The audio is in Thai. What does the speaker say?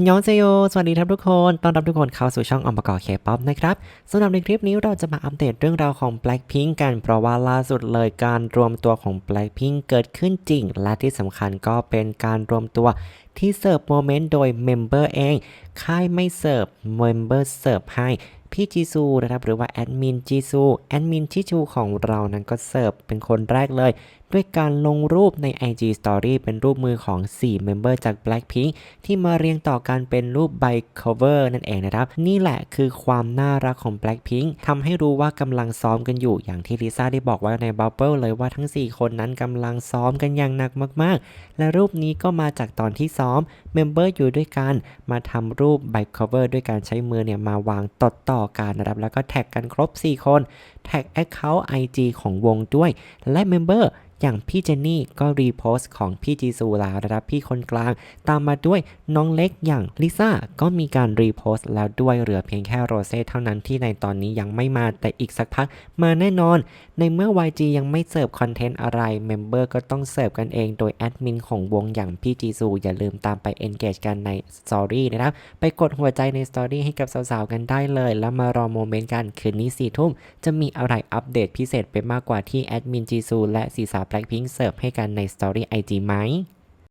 อันยองเซโย สวัสดีครับทุกคน ต้อนรับทุกคนเข้าสู่ช่องอมประกอบเคป๊อปนะครับสำหรับในคลิปนี้เราจะมาอัปเดตเรื่องราวของ Blackpink กัน เพราะว่าล่าสุดเลยการรวมตัวของ Blackpink เกิดขึ้นจริง และที่สำคัญก็เป็นการรวมตัวที่เสิร์ฟโมเมนต์โดยเมมเบอร์เอง ค่ายไม่เสิร์ฟเมมเบอร์เสิร์ฟให้พี่จีซูนะครับหรือว่าแอดมินจีซูแอดมินชิชูของเรานั้นก็เสิร์ฟเป็นคนแรกเลย ด้วยการลงรูปใน IG Story เป็นรูปมือของ 4 เมมเบอร์จาก Blackpink ที่มาเรียงต่อกันเป็นรูปใบ cover นั่นเองนะครับ นี่แหละคือความน่ารักของ Blackpink ทำให้รู้ว่ากำลังซ้อมกันอยู่ อย่างที่ลิซ่าได้บอกไว้ใน Bubble เลยว่าทั้ง 4 คนนั้นกำลังซ้อมกันอย่างหนักมาก ๆ และรูปนี้ก็มาจากตอนที่ซ้อมเมมเบอร์อยู่ด้วยกัน มาทำรูปใบ cover ด้วยการใช้มือเนี่ยมาวางต่อต่อกันนะครับ แล้วก็แท็กกันครบ 4 คน แท็ก Account IG ของวงด้วย และเมมเบอร์อย่างพี่เจนนี่ก็รีโพสต์ของพี่จีซูแล้วนะครับพี่คนกลาง ตามมาด้วยน้องเล็กอย่างลิซ่าก็มีการรีโพสต์แล้วด้วยเหลือเพียงแค่โรเซ่เท่านั้นที่ในตอนนี้ยังไม่มาแต่อีกสักพักมาแน่นอน ในเมื่อ YG ยังไม่เสิร์ฟคอนเทนต์อะไรเมมเบอร์ก็ต้องเสิร์ฟกันเองโดยแอดมินของวงอย่างพี่จีซูอย่าลืมตามไป engage กันในสตอรี่นะครับไปกดหัวใจในสตอรี่ให้กับสาวๆกันได้เลย แล้วมารอโมเมนต์กันคืนนี้สี่ทุ่มจะมีอะไรอัปเดตพิเศษไปมากกว่าที่แอดมินจีซูและสีสาวแบล็คพิงเสิร์ฟให้กันในสตอรี่ไอจีไหม